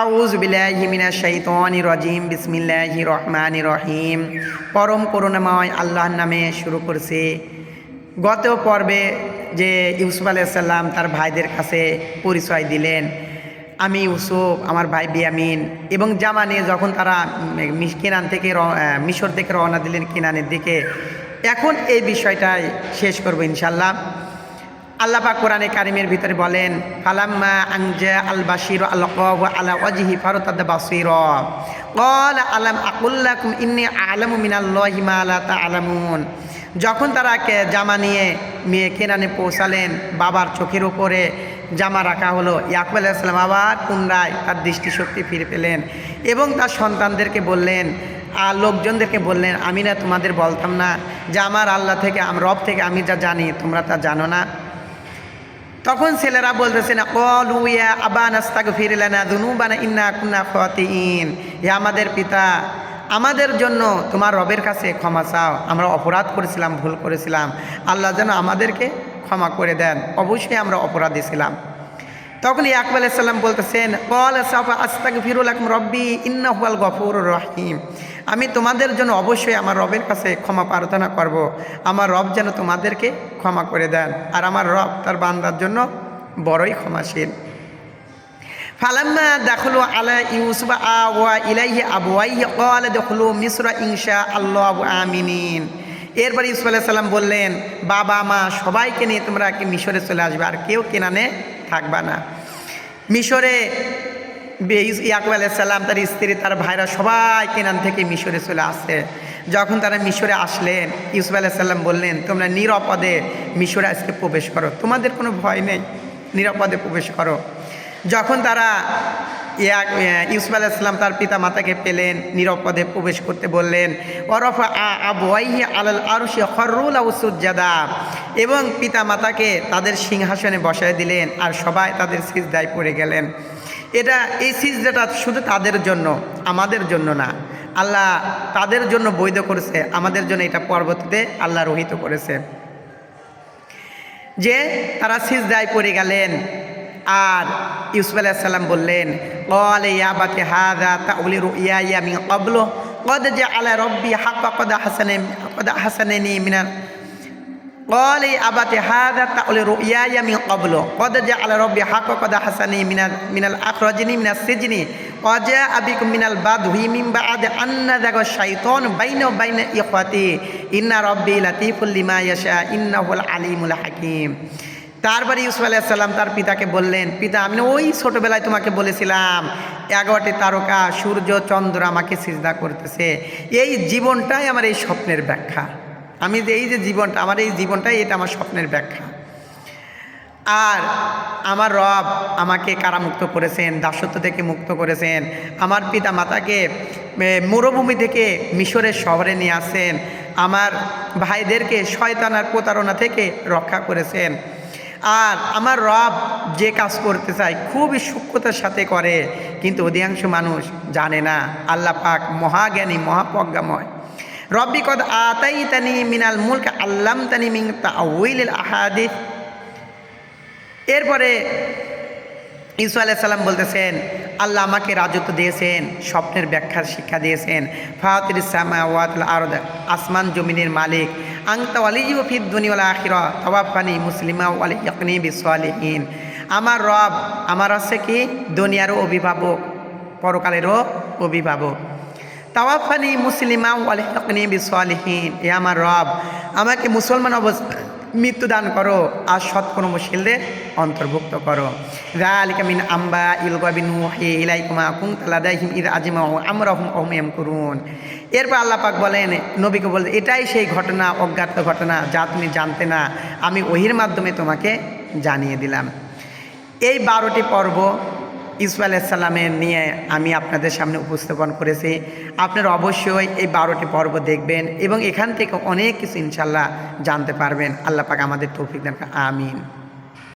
আউজ শৈতানি রজিম, বিসমিল্লাহি রহমান রহিম। পরম করুণাময় আল্লাহর নামে শুরু করছে। গত পর্বে যে ইউসুফ আলাইসাল্লাম তার ভাইদের কাছে পরিচয় দিলেন, আমি ইউসুফ, আমার ভাই বিয়ামিন এবং জামা নিয়ে যখন তারা কেনান থেকে মিশর থেকে রওনা দিলেন কেনানের দিকে, এখন এই বিষয়টাই শেষ করব ইনশাল্লাহ। আল্লাপা কোরআনে কারিমের ভিতরে বলেন, ফালাম্মা আংজা আল বাসির আলা কব আলা ওয়াজহি বাসির। কল আলাম আকুল্লাকুম ইন্নি আলামু মিনাল্লাহি মা তা তাআলামুন যখন তারা জামা নিয়ে মেয়ে কেনানে পৌঁছালেন, বাবার চোখের উপরে জামা রাখা হলো। ইয়াকুব আলাইসালাম আবার পুনরায় তার দৃষ্টিশক্তি ফিরে পেলেন এবং তার সন্তানদেরকে বললেন আর লোকজনদেরকে বললেন, আমি না তোমাদের বলতাম না যে আমার আল্লাহ থেকে, রব থেকে আমি যা জানি, তোমরা তা জানো না। তখন ছেলেরা বলতেছে না, কলু ইয়া আবা নাস্তাক দুনু বানা ইন্না কুন্না ইন হে আমাদের পিতা, আমাদের জন্য তোমার রবের কাছে ক্ষমা চাও। আমরা অপরাধ করেছিলাম, ভুল করেছিলাম। আল্লাহ যেন আমাদেরকে ক্ষমা করে দেন। অবশ্যই আমরা অপরাধী ছিলাম। তখন ইয়াকুব আলাইসাল্লাম বলতেছেন কল সাফা আস্তাক ফিরুল আকম রব্বি ইন্না হুয়াল গফুর রহিম। আমি তোমাদের জন্য অবশ্যই আমার রবের কাছে ক্ষমা প্রার্থনা করব। আমার রব যেন তোমাদেরকে ক্ষমা করে দেন আর আমার রব তার বান্দার জন্য বড়ই ক্ষমাশীল। ফালাম্মা দাখলু আলা ইউসুফ আওয়া ইলাইহি আবওয়াইহি ক্বালা দাখলু মিসরা ইনশা আল্লাহু আমিনিন। এরপর ইউসুফ আলাইহিস সালাম বললেন বাবা মা সবাইকে নিয়ে তোমরা কি মিশরে চলে আসবে? আর কেউ কেনানে থাকবা না। মিশরে ইয়াকুব আলাইসাল্লাম তার স্ত্রী, তার ভাইরা সবাই কেনান থেকে মিশরে চলে আসে যখন তারা মিশরে আসলেন, ইউসুফ আলাইসাল্লাম বললেন, তোমরা নিরাপদে মিশরে আজকে প্রবেশ করো। তোমাদের কোনো ভয় নেই, নিরাপদে প্রবেশ করো। যখন তারা ইউসুফ আলাইসাল্লাম তার পিতা মাতাকে পেলেন নিরাপদে প্রবেশ করতে বললেন ওরফা আবুয়াইহি আলাল আরশি খররুল আউসুজ্জাদা এবং পিতা মাতাকে তাদের সিংহাসনে বসায় দিলেন আর সবাই তাদের সিজদায় পড়ে গেলেন। এটা, এই সিজদাটা শুধু তাদের জন্য, আমাদের জন্য না। আল্লাহ তাদের জন্য বৈধ করেছে, আমাদের জন্য এটা পরবর্তীতে আল্লাহ রহিত করেছে। যে তারা সিজদায় পড়ে গেলেন আর ইউসুফ আলাইসাল্লাম বললেন কল ইয়াবাকে হাদা তাউলি রুইয়া ইয়া মিন ক্বাবলু قد جعل ربي حق قد حسن قد حسنني من ال- قال يا أبت هذا تأويل رؤياي من قبل قد جعل ربي حق قد حسنني من ال- من الأخرجني من السجن وجاء بكم من البدو من بعد أن نزغ الشيطان بيني وبين إخوتي إن ربي لطيف لما يشاء إنه العليم الحكيم তারপরে ইউসুফ আলাইসাল্লাম তার পিতাকে বললেন, পিতা, আমি ওই ছোটোবেলায় তোমাকে বলেছিলাম, এগারোটি তারকা, সূর্য, চন্দ্র আমাকে সিজদা করতেছে। এই জীবনটাই আমার এই স্বপ্নের ব্যাখ্যা। আমি যে এই যে জীবনটা, আমার এই জীবনটাই এটা আমার স্বপ্নের ব্যাখ্যা। আর আমার রব আমাকে কারামুক্ত করেছেন, দাসত্ব থেকে মুক্ত করেছেন। আমার পিতা মাতাকে মরুভূমি থেকে মিশরের শহরে নিয়ে আসেন আমার ভাইদেরকে শয়তানার প্রতারণা থেকে রক্ষা করেছেন। আর আমার রব যে কাজ করতে চায়, খুবই সূক্ষ্মতার সাথে করে, কিন্তু অধিকাংশ মানুষ জানে না। আল্লাহ পাক মহাজ্ঞানী, মহাপ্রজ্ঞাময়। রব্বি কদ আতাই তানি মিনাল মুলক আল্লাম তানি মিন তাউল আহাদি এরপরে ইসু আলাইসাল্লাম বলতেছেন আল্লাহ আমাকে রাজত্ব দিয়েছেন, স্বপ্নের ব্যাখ্যার শিক্ষা দিয়েছেন। ফাতির ইসলামা ওয়াতুল আরদ, আসমান জমিনের মালিক। আংতা ওয়ালি ফিদ দুনিওয়ালা আখিরা তবাফানি মুসলিমা ওয়ালি ইকনি বিসওয়ালিহীন আমার রব, আমার আছে কি? দুনিয়ারও অভিভাবক, পরকালেরও অভিভাবক। তাওয়াফানি মুসলিমা বিসওয়ালিহীন এ আমার রব, আমাকে মুসলমান অবস্থা মৃত্যুদান করো আর সৎকর্মশীলদের অন্তর্ভুক্ত করো। রালিকা মিন আম্বা হে ইলাইকুমা ইদ আজিমা করুন এরপর আল্লাহ পাক বলেন, নবীকে বলেন এটাই সেই ঘটনা, অজ্ঞাত ঘটনা যা তুমি জানতে না। আমি ওহির মাধ্যমে তোমাকে জানিয়ে দিলাম। এই বারোটি পর্ব ইসু আলাইসাল্লামের নিয়ে আমি আপনাদের সামনে উপস্থাপন করেছি। আপনারা অবশ্যই এই বারোটি পর্ব দেখবেন এবং এখান থেকে অনেক কিছু ইনশাল্লাহ জানতে পারবেন। আল্লাহ পাক আমাদের তৌফিক দেন আমিন।